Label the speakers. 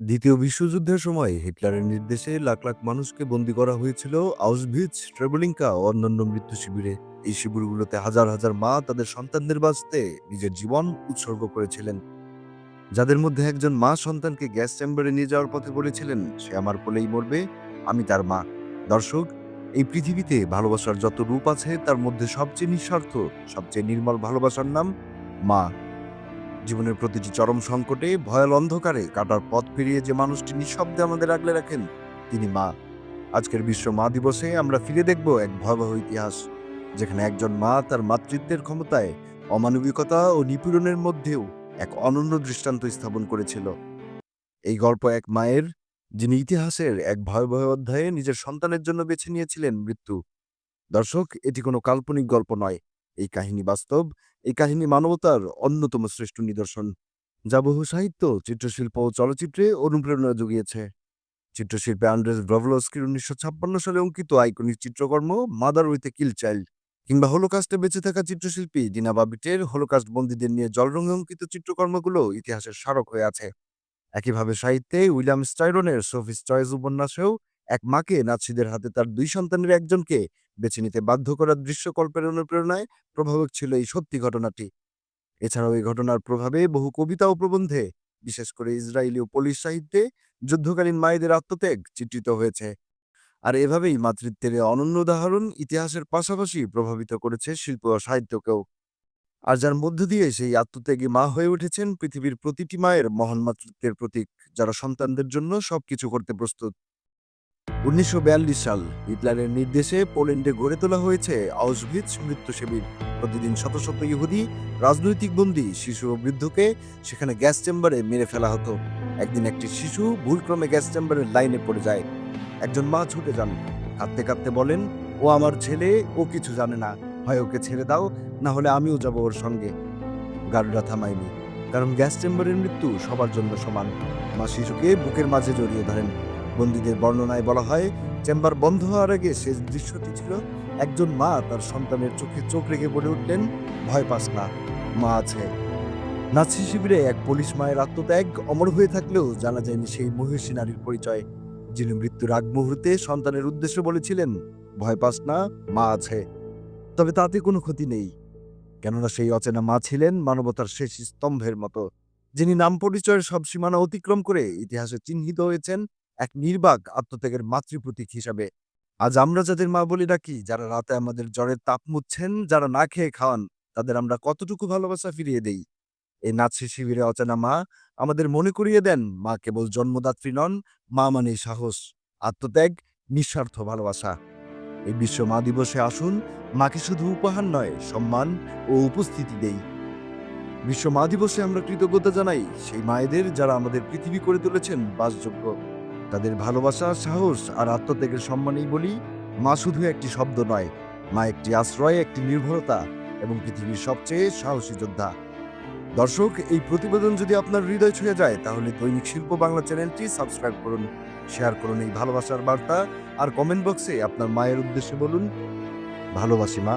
Speaker 1: দ্বিতীয় বিশ্বযুদ্ধের সময় হিটলারের নির্দেশে লাখ লাখ মানুষকে বন্দী করা হয়েছিল আউসভিচ, ট্রেবলিঙ্কা ও অন্যান্য মৃত্যু শিবিরে। এই শিবিরগুলোতে হাজার হাজার মা তাদের সন্তানদের বাঁচতে নিজের জীবন উৎসর্গ করেছিলেন। যাদের মধ্যে একজন মা সন্তানকে গ্যাস চেম্বারে নিয়ে যাওয়ার পথে বলেছিলেন, সে আমার কোলেই মরবে, আমি তার মা। দর্শক, এই পৃথিবীতে ভালোবাসার যত রূপ আছে, তার মধ্যে সবচেয়ে নিঃস্বার্থ, সবচেয়ে নির্মল ভালোবাসার নাম মা। জীবনের প্রতিটি চরম সংকটে, ভয়াল অন্ধকারে কাটার পথ পেরিয়ে যে মানুষটি নিঃশব্দে আমাদের আগলে রাখেন, তিনি মা। আজকের বিশ্ব মা দিবসে আমরা ফিরে দেখব এক ভয়াবহ ইতিহাস, যেখানে একজন মা তার মাতৃত্বের ক্ষমতায় অমানবিকতা ও নিপীড়নের মধ্যেও এক অনন্য দৃষ্টান্ত স্থাপন করেছিল। এই গল্প এক মায়ের, যিনি ইতিহাসের এক ভয়াবহ অধ্যায়ে নিজের সন্তানের জন্য বেছে নিয়েছিলেন মৃত্যু। দর্শক, এটি কোনো কাল্পনিক গল্প নয় এই কাহিনী বাস্তব, এই কাহিনী মানবতার অন্যতম শ্রেষ্ঠ নিদর্শন। যা বহু সাহিত্য, চিত্রশিল্প ও চলচ্চিত্রে অনুপ্রেরণা জুগিয়েছে। চিত্রশিল্পে আন্ড্রেস ব্রভলস্কির উনিশশো ছাপ্পান্ন সালে অঙ্কিত আইকনিক চিত্রকর্ম mother with a kill child কিংবা হোলোকাস্টে বেঁচে থাকা চিত্রশিল্পী ডিনা বাবিটের হোলোকাস্ট বন্দীদের নিয়ে জলরঙে অঙ্কিত চিত্রকর্মগুলো ইতিহাসের স্মারক হয়ে আছে। একইভাবে সাহিত্যে উইলিয়াম স্টাইরনের সোফিস চয়েস উপন্যাসেও এক মাকে নাৎসিদের হাতে তার দুই সন্তানের একজনকে বেছে নিতে বাধ্য করার দৃশ্যকল্পের অনুপ্রেরণায় প্রভাবক ছিল এই সত্যি ঘটনাটি। এছাড়াও এই ঘটনার প্রভাবে বহু কবিতা ও প্রবন্ধে, বিশেষ করে ইসরায়েলি ও পোলিশ সাহিত্যে যুদ্ধকালীন মায়েদের আত্মত্যাগ চিত্রিত হয়েছে। আর এভাবেই মাতৃত্বের অনন্য উদাহরণ ইতিহাসের পাশাপাশি প্রভাবিত করেছে শিল্প ও সাহিত্যকেও। আর যার মধ্য দিয়ে সেই আত্মত্যাগী মা হয়ে উঠেছেন পৃথিবীর প্রতিটি মায়ের মহান মাতৃত্বের প্রতীক, যারা সন্তানদের জন্য সবকিছু করতে প্রস্তুত। উনিশশো বিয়াল্লিশ সাল হিটলারের নির্দেশে পোল্যান্ডে গড়ে তোলা হয়েছে আউসভিচ মৃত্যু শিবির প্রতিদিন শত শত ইহুদি, রাজনৈতিক বন্দী, শিশু ও বৃদ্ধকে সেখানে গ্যাস চেম্বারে মেরে ফেলা হতো। একদিন একটি শিশু ভুলক্রমে গ্যাস চেম্বারের লাইনে পড়ে যায়। একজন মা ছুটে যান। কাঁদতে কাঁদতে বলেন, ও আমার ছেলে, ও কিছু জানে না। হয় ওকে ছেড়ে দাও, না হলে আমিও যাব ওর সঙ্গে। গার্ডরা থামায়নি, কারণ গ্যাস চেম্বারের মৃত্যু সবার জন্য সমান। মা শিশুকে বুকের মাঝে জড়িয়ে ধরেন। বন্দীদের বর্ণনায় বলা হয়, চেম্বার বন্ধ হওয়ার আগে শেষ দৃশ্যটি ছিল, একজন মা তার সন্তানের চোখে চোখ রেখে বলে উঠলেন, ভয় পাস না, মা আছে। নাৎসি শিবিরে এক পুলিশ মায়ের আত্মত্যাগ অমর হয়ে থাকলেও জানা যায়নি সেই মহিষী নারীর পরিচয়। যিনি মৃত্যুর আগ মুহূর্তে সন্তানের উদ্দেশ্যে বলেছিলেন, ভয় পাস না, মা আছে। তবে তাতে কোনো ক্ষতি নেই। কেননা সেই অচেনা মা ছিলেন মানবতার শেষ স্তম্ভের মতো, যিনি নাম পরিচয়ের সব সীমানা অতিক্রম করে ইতিহাসে চিহ্নিত হয়েছেন এক নির্বাক আত্মত্যাগের মাতৃপ্রতীক হিসাবে। আজ আমরা যাদের মা বলি ডাকি যারা রাতে আমাদের জ্বরের তাপ মুচ্ছেন যারা না খেয়ে খাওয়ান, তাদের আমরা কতটুকু ভালোবাসা ফিরিয়ে দেই? এই নাৎসি শিবিরে অচেনা মা আমাদের মনে করিয়ে দেন, মা কেবল জন্মদাত্রী নন, মা মানে সাহস, আত্মত্যাগ, নিঃস্বার্থ ভালোবাসা। এই বিশ্ব মা দিবসে আসুন, মাকে শুধু উপহার নয়, সম্মান ও উপস্থিতি দেই। বিশ্ব মা দিবসে আমরা কৃতজ্ঞতা জানাই সেই মায়েদের যারা আমাদের পৃথিবী করে তুলেছেন বাসযোগ্য। তাদের ভালোবাসা, সাহস আর আত্মত্যাগের সম্মানেই বলি মা শুধু একটি শব্দ নয়, মা একটি আশ্রয়, একটি নির্ভরতা এবং পৃথিবীর সবচেয়ে সাহসী যোদ্ধা। দর্শক, এই প্রতিবেদন যদি আপনার হৃদয় ছুঁয়ে যায়, তাহলে দৈনিক শিল্প বাংলা চ্যানেলটি সাবস্ক্রাইব করুন, শেয়ার করুন এই ভালোবাসার বার্তা আর কমেন্ট বক্সে আপনার মায়ের উদ্দেশ্যে বলুন, ভালোবাসি মা।